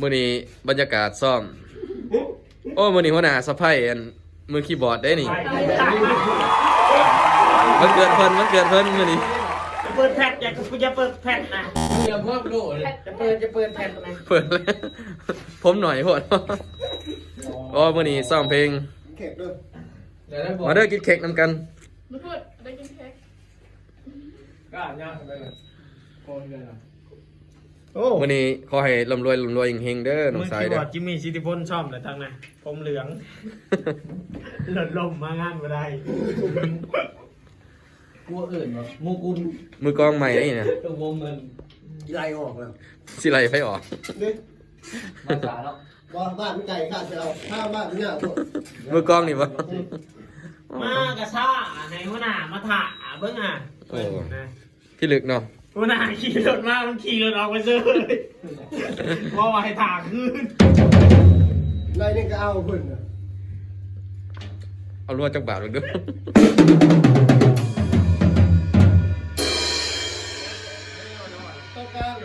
มื้อนี้บรรยากาศซ่อม โอ้มื้อนี้หัวหน้าสะไพอันมือคีย์บอร์ดได้นี่มันเกิดเพิ่นมันเกิดเพิ่นมื้อนี้จะเปิดแพทอยากกูจะเปิดแพทนะเดี๋ยวเพิ่มโดดเลยจะเปิดจะเปิดแพทนะเปิดเลยผมหน่อยโพดโอ้มื้อนี้ซ่อมเพลงเข็บด้วยเดี๋ยวได้บอกมาเด้อกินเค้กนำกันไม่พูดได้กินเค้กก็อ่านยากไปเลยโอนเลยนะ โอ้มื้อนี้ขอให้ร่ำรวยร่ำรวยเฮงๆเด้อน้องมือสายคีย์บเด้ออร์ดจิมมี่ชิติพลชอบเลยทั้งนั้นผมเหลือง หล่นลมมางานมาได้กลัวอื่นวะมูกุลมือกลองใหม่ได้นี่นะตัววงเงินไล่ออกแล้วสิไลไฟออก นี่มาสาแล้วว่าบ้านไม่ไกลข้าจะเอาข้าวบ้านไม่น่าตัวมือกลองนี่บ่มากระซ่าในหัวหน้ามาถ่าเบิ้งอะโอ้พี่ลึกเนาะ มันหาขี่รถมากมันขี่รถออกไปเลยพราะว่าให้ถางขึ้นไรนี่ก็เอาคนน่ะเอาลวดจากบาเลงด้วยต้องการ